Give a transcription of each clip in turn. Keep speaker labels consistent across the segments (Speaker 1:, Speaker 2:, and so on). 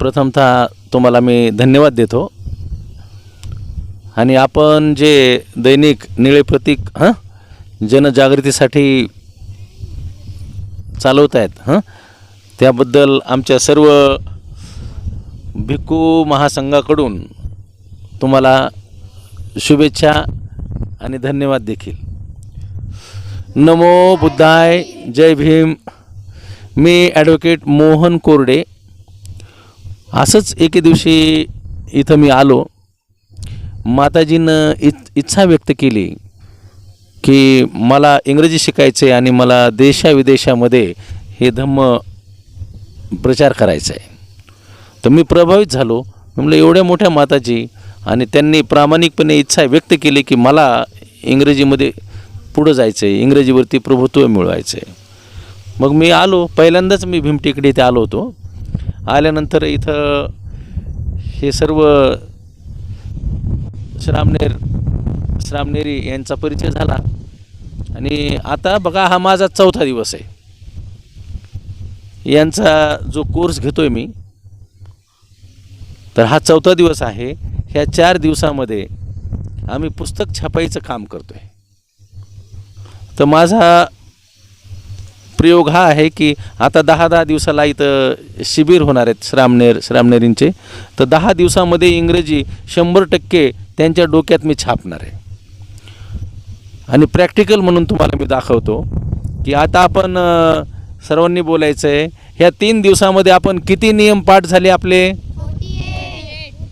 Speaker 1: प्रथमतः तुम्हाला मी धन्यवाद देतो. आणि आपण जे दैनिक निळे प्रतीक हां? जनजागृतीसाठी चालवत आहेत हां? त्याबद्दल आमच्या सर्व भिक्खू महासंघाकडून तुम्हाला शुभेच्छा. आणि धन्यवाद देखील. नमो बुद्धाय जय भीम. मी ॲडव्होकेट मोहन कोरडे. असंच एके दिवशी इथं मी आलो. माताजीनं इच इच्छा व्यक्त केली की मला इंग्रजी शिकायचे आणि मला देशाविदेशामध्ये हे धम्म प्रचार करायचा आहे तर मी प्रभावित झालो. म्हणलं एवढ्या मोठ्या माताजी आणि त्यांनी प्रामाणिकपणे इच्छा व्यक्त केली की मला इंग्रजीमध्ये पुढं जायचं आहे इंग्रजीवरती प्रभुत्व मिळवायचं आहे मग मी आलो. पहिल्यांदाच मी भीमटेकडे इथे आलो होतो. आल्यानंतर इथं हे सर्व श्रामनेर श्रामनेरी यांचा परिचय झाला. आणि आता बघा हा माझा चौथा दिवस आहे. यांचा जो कोर्स घेतो आहे मी तर हा चौथा दिवस आहे. ह्या चार दिवसामध्ये आम्ही पुस्तक छापाईचं काम करतो आहे तर माझा प्रयोग हा आहे की आता दहा दहा दिवसाला इथं शिबिर होणार आहेत श्रामनेर श्रामनेरींचे. तर दहा दिवसामध्ये इंग्रजी शंभर टक्के त्यांच्या डोक्यात मी छापणार आहे. आणि प्रॅक्टिकल म्हणून तुम्हाला मी दाखवतो की आता आपण सर्वांनी बोलायचं आहे ह्या तीन दिवसामध्ये आपण किती नियम पाठ झाले आपले?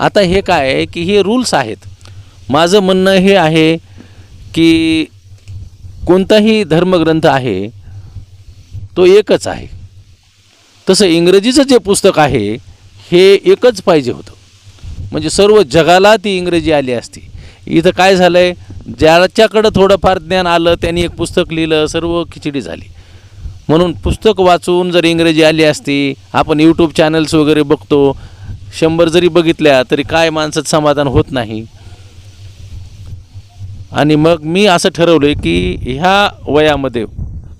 Speaker 1: आता हे काय आहे की हे रूल्स आहेत. माझं म्हणणं हे आहे की कोणताही धर्मग्रंथ आहे तो एकच आहे. तसं इंग्रजीचं जे पुस्तक आहे हे एकच पाहिजे होतं. म्हणजे सर्व जगाला ती इंग्रजी आली असती. इथं काय झालं आहे ज्याच्याकडं थोडंफार ज्ञान आलं त्यांनी एक पुस्तक लिहिलं सर्व खिचडी झाली. म्हणून पुस्तक वाचून जर इंग्रजी आली असती आपण यूट्यूब चॅनल्स वगैरे बघतो शंभर जरी बघितल्या तरी काय माणसात समाधान होत नाही. आणि मग मी असं ठरवलं आहे की ह्या वयामध्ये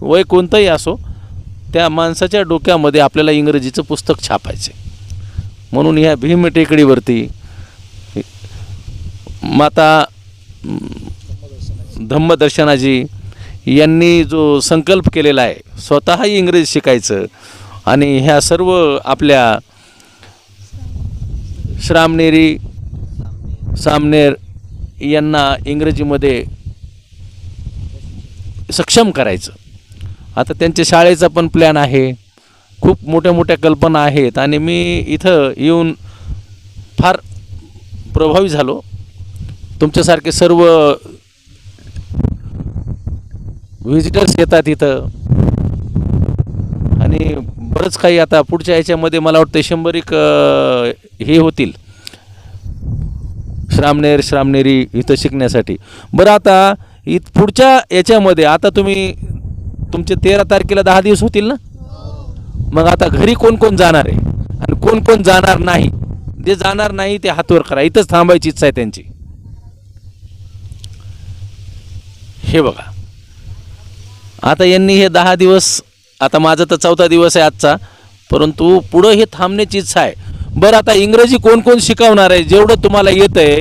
Speaker 1: वय कोणतंही असो त्या माणसाच्या डोक्यामध्ये आपल्याला इंग्रजीचं पुस्तक छापायचं म्हणून ह्या भीम टेकडीवरती माता धम्मदर्शनाजी यांनी जो संकल्प केलेला आहे स्वतःही इंग्रजी शिकायचं आणि ह्या सर्व आपल्या श्रामनेरी सामनेर यांना इंग्रजीमध्ये सक्षम करायचं. आता त्यांच्या शाळेचा पण प्लॅन आहे. खूप मोठ्या मोठ्या कल्पना आहेत आणि मी इथं येऊन फार प्रभावी झालो. तुमच्यासारखे सर्व व्हिजिटर्स येतात इथं. आणि बरंच काही आता पुढच्या ह्याच्यामध्ये मला वाटतं शंभर एक हे होतील. श्रामनेर श्रामनेरी इथं शिकण्यासाठी. बरं आता इत पुढच्या याच्यामध्ये आता तुम्ही तुमचे तेरा तारखेला दहा दिवस होतील ना? मग आता घरी कोण कोण जाणार आहे? आणि कोण कोण जाणार नाही? जे जाणार नाही ते हातवर करा. इथंच थांबायची इच्छा आहे त्यांची. हे बघा. आता यांनी हे दहा दिवस आता माझा तर चौथा दिवस आहे आजचा परंतु पुढं हे थांबण्याची इच्छा आहे. बरं आता इंग्रजी कोण कोण शिकवणार आहे? जेवढं तुम्हाला येतं आहे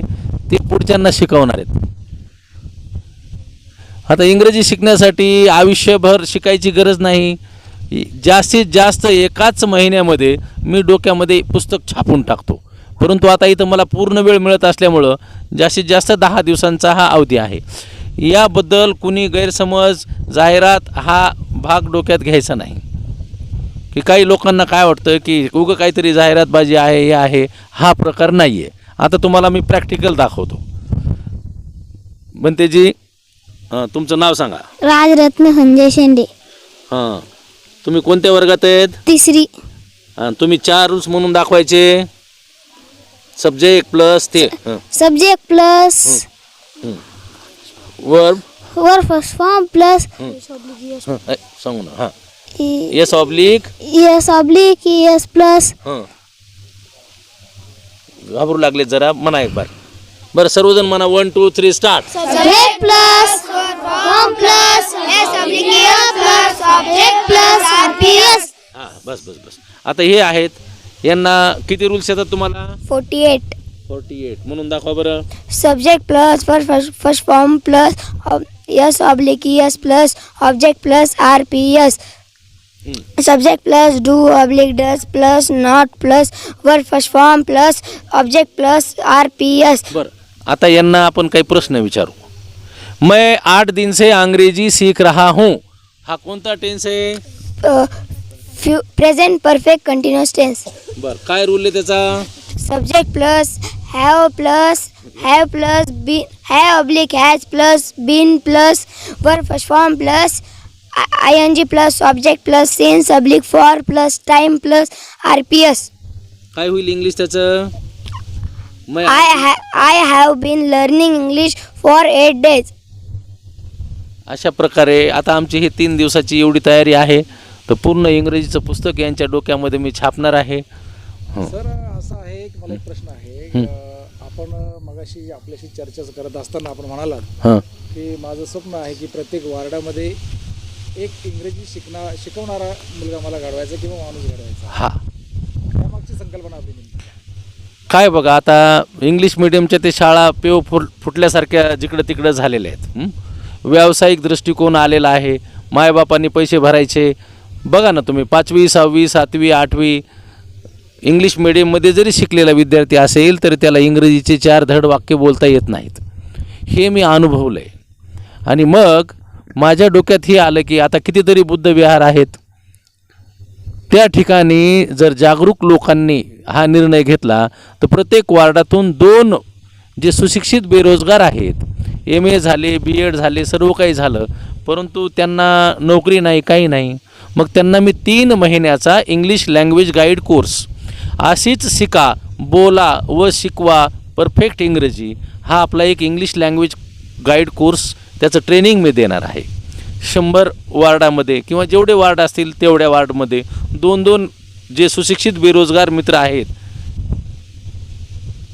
Speaker 1: ते पुढच्यांना शिकवणार आहेत. आता इंग्रजी शिकण्यासाठी आयुष्यभर शिकायची गरज नाही. जास्तीत जास्त एकाच महिन्यामध्ये मी डोक्यामध्ये पुस्तक छापून टाकतो. परंतु आता इथं मला पूर्ण वेळ मिळत असल्यामुळं जास्तीत जास्त दहा दिवसांचा हा अवधी आहे. याबद्दल कुणी गैरसमज जाहिरात हा भाग डोक्यात घ्यायचा नाही. की काही लोकांना काय वाटतं की उगं काहीतरी जाहिरातबाजी आहे हे आहे हा प्रकार नाही आहे आता तुम्हाला मी प्रॅक्टिकल दाखवतो. हां तुमचं नाव सांगा.
Speaker 2: राजरत्न संजय शेंडे.
Speaker 1: हां. तुम्ही कोणत्या वर्गात आहेत?
Speaker 2: तिसरी.
Speaker 1: हां तुम्ही चार रूल्स म्हणून दाखवायचे. सब्जेक्ट प्लस ते.
Speaker 2: Subject plus
Speaker 1: verb
Speaker 2: verb first form plus
Speaker 1: सांगू ना. हां. Yes oblique
Speaker 2: S oblique S plus
Speaker 1: हां। घाबरू लागले जरा म्हणा एक बार. बरं सर्वजण म्हणा one two three start
Speaker 2: subject plus form plus S oblique S plus object plus RPS
Speaker 1: हां बस बस बस. आता हे आहेत. यांना किती रूल्स येतात तुम्हाला?
Speaker 2: फोर्टी एट
Speaker 1: फोर्टी एट म्हणून दाखवा बरं.
Speaker 2: Subject plus first first form plus S oblique S plus object plus RPS subject plus do oblique does plus not plus verb first form plus object plus R P S
Speaker 1: बर आता यांना आपण काही प्रश्न विचारू. मैं आठ दिन से अंग्रेजी सीख रहा हूँ. हा कोणता टेन्स आहे?
Speaker 2: प्रेझेंट परफेक्ट कंटिन्युअस टेन्स
Speaker 1: बर काय रूल आहे त्याचा?
Speaker 2: Subject plus have plus have plus be have oblique has plus been plus verb first form plus I- ing plus object plus since oblique for plus time plus rps
Speaker 1: काय होईल English त्याचं मैं
Speaker 2: I ha- I have been learning English for eight days.
Speaker 1: अशा प्रकारे आता आमची ही तीन दिवसाची एवढी तयारी आहे तर पूर्ण इंग्रजीचं पुस्तक यांच्या डोक्यामध्ये मी छापणार आहे हो.
Speaker 3: सर असं आहे की मला एक प्रश्न आहे
Speaker 1: हं.
Speaker 3: अ, आपण मगाशी आपल्याशी चर्चा करत असताना आपण म्हणालात
Speaker 1: हां
Speaker 3: की माझं स्वप्न आहे की प्रत्येक वार्डामध्ये एक इंग्रजी शिकणा शिकवणारा मुलगा मला घडवायचा किंवा माणूस घडवायचा.
Speaker 1: हा.
Speaker 3: त्यामागची संकल्पना आपली नेमकी काय?
Speaker 1: काय बघा आता इंग्लिश मिडियमच्या ते शाळा पेव फुट फुटल्यासारख्या जिकडं तिकडं झालेल्या आहेत हं? व्यावसायिक दृष्टिकोन आलेला आहे मायबापांनी पैसे भरायचे. बघा ना तुम्ही पाचवी सहावी सातवी आठवी इंग्लिश मिडियममध्ये जरी शिकलेला विद्यार्थी असेल तर त्याला इंग्रजीचे चार धड वाक्य बोलता येत नाहीत. हे मी अनुभवलं आहे आणि मग माझ्या डोक्यात हे आलं की आता कितीतरी बुद्धविहार आहेत. त्या ठिकाणी जर जागरूक लोकांनी हा निर्णय घेतला तर प्रत्येक वार्डातून दोन जे सुशिक्षित बेरोजगार आहेत एम ए झाले बी एड झाले सर्व काही झालं परंतु त्यांना नोकरी नाही काही नाही. मग त्यांना मी तीन महिन्याचा इंग्लिश लँग्वेज गाईड कोर्स अशीच शिका बोला व शिकवा परफेक्ट इंग्रजी. हा आपला एक इंग्लिश लँग्वेज गाईड कोर्स त्याचं ट्रेनिंग मी देणार आहे. शंभर वार्डामध्ये किंवा जेवढे वार्ड असतील तेवढ्या वार्डमध्ये दोन दोन जे सुशिक्षित बेरोजगार मित्र आहेत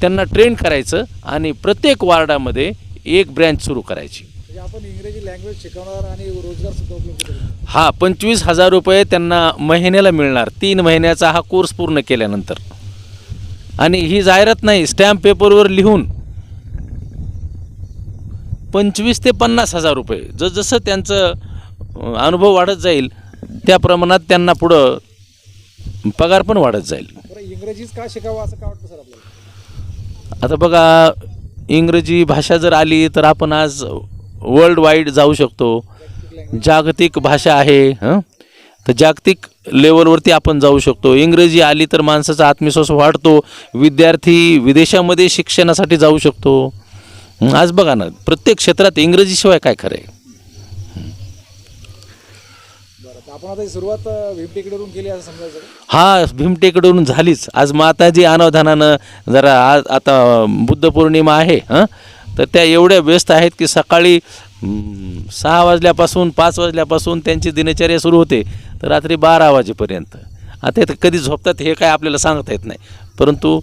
Speaker 1: त्यांना ट्रेन करायचं आणि प्रत्येक वार्डामध्ये एक ब्रँच सुरू करायची.
Speaker 3: म्हणजे आपण इंग्रजी लँग्वेज शिकवणार आणि रोजगार
Speaker 1: हा पंचवीस हजार रुपये त्यांना महिन्याला मिळणार. तीन महिन्याचा हा कोर्स पूर्ण केल्यानंतर. आणि ही जाहिरात नाही स्टॅम्प पेपरवर लिहून पंचवीस ते पन्नास हजार रुपये. जसजसं त्यांचं अनुभव वाढत जाईल त्या प्रमाणात त्यांना पुढं पगार पण वाढत जाईल.
Speaker 3: इंग्रजीच का शिकावं असं का वाटतं सर आपल्याला?
Speaker 1: आता बघा इंग्रजी भाषा जर आली तर आपण आज वर्ल्ड वाईड जाऊ शकतो. जागतिक भाषा आहे हं? तर जागतिक लेवलवरती आपण जाऊ शकतो. इंग्रजी आली तर माणसाचा आत्मविश्वास वाढतो. विद्यार्थी विदेशामध्ये शिक्षणासाठी जाऊ शकतो. आज बघा ना प्रत्येक क्षेत्रात इंग्रजीशिवाय काय खरं आहे?
Speaker 3: आपण आता ही सुरुवात भीमटेकडून केली असं समजायचं का?
Speaker 1: हा भीमटेकडून झालीच. आज माताजी अनावधानानं जरा आज आता बुद्ध पौर्णिमा आहे हां? तर त्या एवढ्या व्यस्त आहेत की सकाळी सहा वाजल्यापासून पाच वाजल्यापासून त्यांची दिनचर्या सुरू होते तर रात्री बारा वाजेपर्यंत. आता कधी झोपतात हे काय आपल्याला सांगता येत नाही. परंतु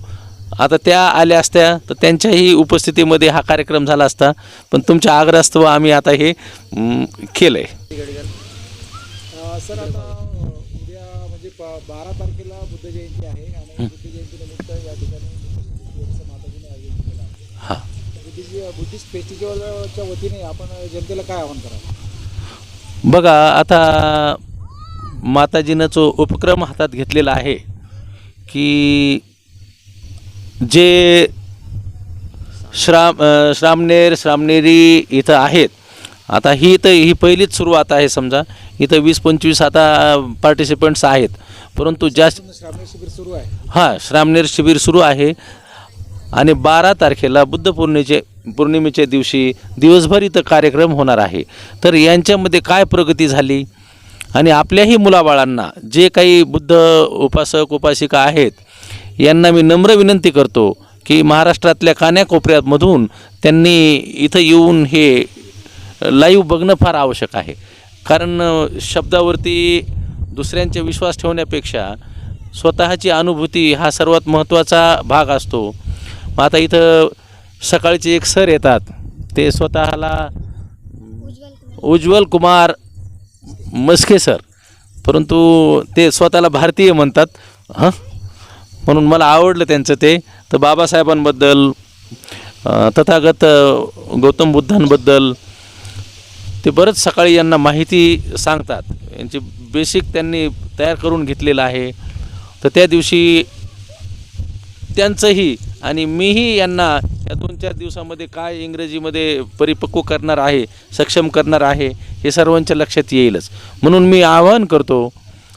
Speaker 1: आता त्या आल्या असत्या तर त्यांच्याही उपस्थितीमध्ये हा कार्यक्रम झाला असता. पण तुमच्या आग्रहास्तव आम्ही आता हे केलं आहे
Speaker 3: सर आता उद्या म्हणजे बारा तारखेला बुद्ध जयंती आहे आणि बुद्ध जयंतीनिमित्त या ठिकाणी बुद्धिस्ट
Speaker 1: हां.
Speaker 3: फेस्टिवलच्या वतीने आपण जनतेला काय आवाहन कराल?
Speaker 1: बघा आता माताजीनं जो उपक्रम हातात घेतलेला आहे की जे श्राम श्रामनेर श्रामनेरी इथं आहेत आता ही तर ही पहिलीच सुरुवात आहे समजा. इथं वीस पंचवीस आता पार्टिसिपंट्स आहेत. परंतु जास्त
Speaker 3: सुरू आहे.
Speaker 1: हां श्रामनेर शिबिर सुरू आहे. आणि बारा तारखेला बुद्ध पौर्णिमेचे पौर्णिमेच्या दिवशी दिवसभर इथं कार्यक्रम होणार आहे. तर यांच्यामध्ये काय प्रगती झाली? आणि आपल्याही मुलाबाळांना जे काही बुद्ध उपासक उपासिका आहेत यांना मी नम्र विनंती करतो की महाराष्ट्रातल्या कान्याकोपऱ्यामधून त्यांनी इथं येऊन हे लाईव्ह बघणं फार आवश्यक आहे. कारण शब्दावरती दुसऱ्यांचे विश्वास ठेवण्यापेक्षा स्वतःची अनुभूती हा सर्वात महत्त्वाचा भाग असतो. मग आता इथं सकाळचे एक सर येतात. ते स्वतःला उज्ज्वल कुमार मस्के सर. परंतु ते स्वतःला भारतीय म्हणतात. हां? म्हणून मला आवडलं त्यांचं ते. तर बाबासाहेबांबद्दल तथागत गौतम बुद्धांबद्दल ते बरंच सकाळी यांना माहिती सांगतात. यांची बेसिक त्यांनी तयार करून घेतलेलं आहे. तर त्या दिवशी त्यांचंही आणि मीही यांना या दोन चार दिवसामध्ये काय इंग्रजीमध्ये परिपक्व करणार आहे सक्षम करणार आहे हे सर्वांच्या लक्षात येईलच. म्हणून मी आवाहन करतो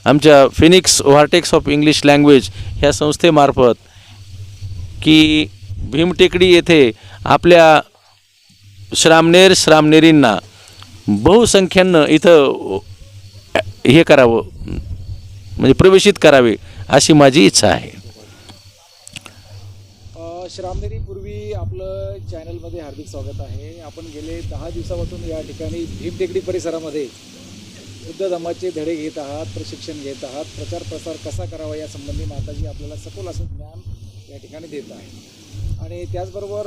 Speaker 1: आमच्या Phoenix Vortex of English Language ह्या संस्थेमार्फत की भीमटेकडी येथे आपल्या श्रामनेर श्रामनेरींना बहुसंख्यानं इथं हे करावं म्हणजे प्रवेशित करावे अशी माझी इच्छा आहे.
Speaker 3: श्रामनेरी पूर्वी आपलं चॅनलमध्ये हार्दिक स्वागत आहे. आपण गेले दहा दिवसापासून या ठिकाणी भीमटेकडी परिसरामध्ये बुद्ध धम्माचे धडे घेत आहात प्रशिक्षण घेत आहात प्रचार प्रसार कसा करावा या संबंधी माताजी आपल्याला सखोल असं ज्ञान या ठिकाणी देत आहे आणि त्याचबरोबर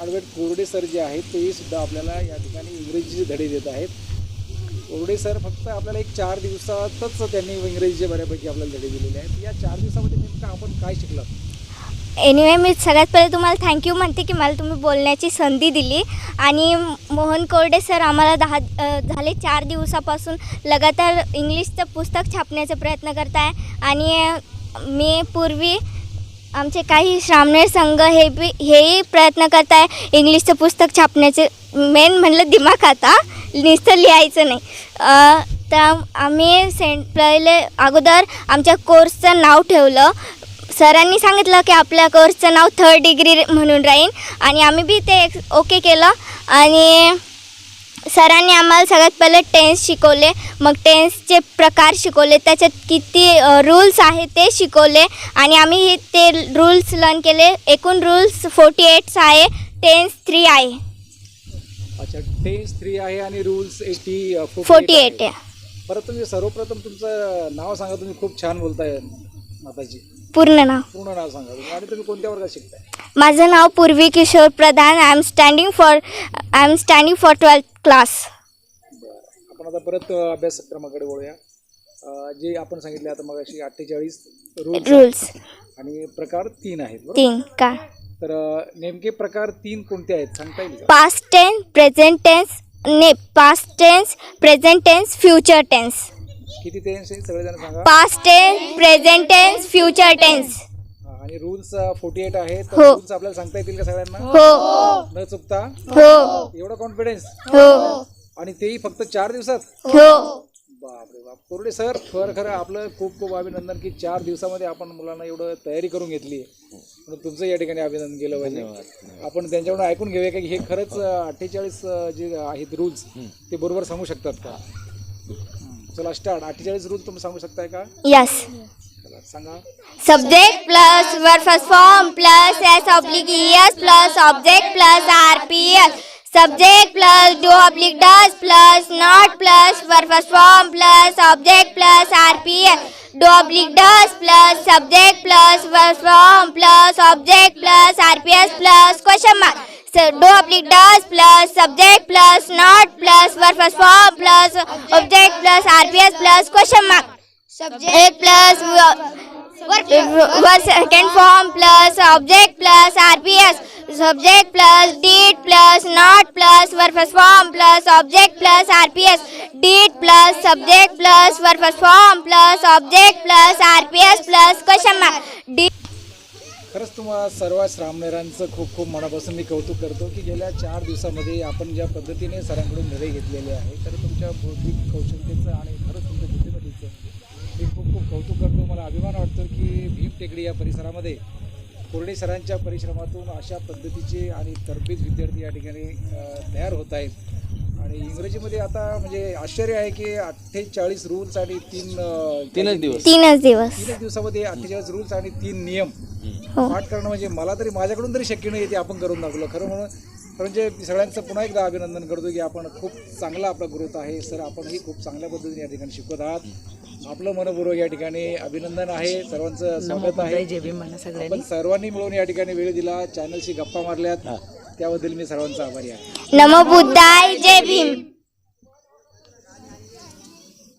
Speaker 3: ॲडवेट कोरडे सर जे आहेत तेही सुद्धा आपल्याला या ठिकाणी इंग्रजीचे धडे देत आहेत. कोरडे सर फक्त आपल्याला एक चार दिवसातच त्यांनी इंग्रजीचे बऱ्यापैकी आपल्याला धडे दिलेले आहेत. या चार दिवसामध्ये नेमकं आपण काय शिकलं
Speaker 4: एनिवे मी सगळ्यात पहिले तुम्हाला थँक्यू म्हणते की मला तुम्ही बोलण्याची संधी दिली. आणि मोहन कोरडे सर आम्हाला दहा झाले चार दिवसापासून लगातार इंग्लिशचं पुस्तक छापण्याचा प्रयत्न करत आहे आणि मी पूर्वी आमचे काही श्रामणेर संघ हे बी हेही प्रयत्न करत आहे इंग्लिशचं पुस्तक छापण्याचे. मेन म्हणलं दिमाग आता नुसतं लिहायचं नाही. तर आम्ही सेंट पहिले अगोदर आमच्या कोर्सचं नाव ठेवलं. सरांनी सांगितलं की आपल्या कोर्सचं नाव थर्ड डिग्री म्हणून राहील आणि आम्ही बी ते ओके केलं. आणि सरांनी आम्हाला सगळ्यात पहिले टेन्स शिकवले. मग टेन्सचे प्रकार शिकवले. त्याच्यात किती रूल्स आहेत ते शिकवले. आणि आम्ही हे ते रूल्स लर्न केले. एकूण रूल्स फोर्टी एट्स आहे. टेन्स थ्री आहे.
Speaker 3: अच्छा टेन्स थ्री आहे आणि रूल्स एटी
Speaker 4: फोर्टी एट आहे.
Speaker 3: बरं तुम्ही सर्वप्रथम तुमचं नाव सांगा. तुम्ही खूप छान बोलताय माताजी.
Speaker 4: पूर्ण नाव.
Speaker 3: पूर्ण नाव सांगा तुम्ही. आणि तुम्ही कोणत्या वर्गात शिकताय?
Speaker 4: माझं नाव Purvi Kishore Pradhan. I am standing for I am standing for twelfth class
Speaker 3: बरं. आपण आता परत अ, अभ्यासक्रमाकडे वळूया. अ, जे आपण सांगितले आता मग अशी अठ्ठेचाळीस रूल्स
Speaker 4: रूल्स
Speaker 3: आणि प्रकार तीन आहेत बरोबर?
Speaker 4: तीन का?
Speaker 3: तर अ, नेमके प्रकार तीन कोणते आहेत सांगता येईल का?
Speaker 4: पास्ट टेन्स प्रेझेंट टेन्स ने past tense present tense future tense
Speaker 3: किती टेन्स आहे? सगळेजण सांगा.
Speaker 4: Past tense present tense future tense
Speaker 3: हा, आणि रूल्स फोर्टी एट आहेत तर
Speaker 4: हो.
Speaker 3: रूल्स आपल्याला सांगता येतील का सगळ्यांना?
Speaker 4: हो.
Speaker 3: न चुकता?
Speaker 4: हो.
Speaker 3: एवढा कॉन्फिडन्स
Speaker 4: हो.
Speaker 3: आणि तेही फक्त चार दिवसात?
Speaker 4: हो.
Speaker 3: बापरे बाप. कोरडे सर खरं खरं आपलं खूप खूप अभिनंदन की चार दिवसामध्ये आपण मुलांना एवढं तयारी करून घेतली म्हणून तुमचं या ठिकाणी अभिनंदन केलं पाहिजे. आपण त्यांच्याकडून ऐकून घेऊया की हे खरंच अठ्ठेचाळीस जे आहेत रूल्स ते बरोबर सांगू शकतात का? चला स्टार्ट अठ्ठेचाळीस रूल्स तुम्ही सांगू शकताय का?
Speaker 4: यस
Speaker 3: चला सांगा.
Speaker 4: Subject plus verb first form plus S oblique S plus object plus R P S subject plus do oblique does plus not plus verb first form plus object plus R P S do oblique does plus subject plus verb form plus object plus R P S plus question mark do oblique does plus subject plus not plus verb plus form plus object plus RPS plus question mark. Subject plus verb second form plus object plus RPS subject plus did plus not plus verb plus form plus object plus RPS did plus subject plus verb plus form plus object plus RPS plus question mark.
Speaker 3: खरंच तुम्हाला सर्व श्रामनेरांचं खूप खूप मनापासून मी कौतुक करतो की गेल्या चार दिवसामध्ये आपण ज्या पद्धतीने सरांकडून निर्णय घेतलेले आहे तर तुमच्या बौद्धिक कौशल्यतेचं आणि खरंच तुमच्या बुद्धिमत्तेचं मी खूप खूप कौतुक करतो. मला अभिमान वाटतो की भीम टेकडी या परिसरामध्ये कोरडे सरांच्या परिश्रमातून अशा पद्धतीचे आणि तरबीज विद्यार्थी या ठिकाणी तयार होत आहेत. आणि इंग्रजीमध्ये आता म्हणजे आश्चर्य आहे की अठ्ठेचाळीस रूल्स आणि तीन अ,
Speaker 1: तीनच दिवस.
Speaker 4: तीनच दिवस.
Speaker 3: तीनच दिवसामध्ये अठ्ठेचाळीस रूल्स आणि तीन नियम.
Speaker 4: हो.
Speaker 3: पाठ करणं म्हणजे मला तरी माझ्याकडून तरी शक्य नाही ते आपण करून दाखवलं. खरं म्हणून खरं म्हणजे मी सगळ्यांचं पुन्हा एकदा अभिनंदन करतो की आपण खूप चांगला आपला ग्रोथ आहे. सर आपणही खूप चांगल्या पद्धतीने या ठिकाणी शिकवत आहात. आपलं मनपूर्वक या ठिकाणी अभिनंदन आहे. सर्वांचं स्वागत आहे. आपण सर्वांनी मिळून या ठिकाणी वेळ दिला. चॅनलशी गप्पा मारल्यात. त्याबद्दल मी सर्वांचा आभारी आहे.
Speaker 4: नमो बुद्धाय जय भीम.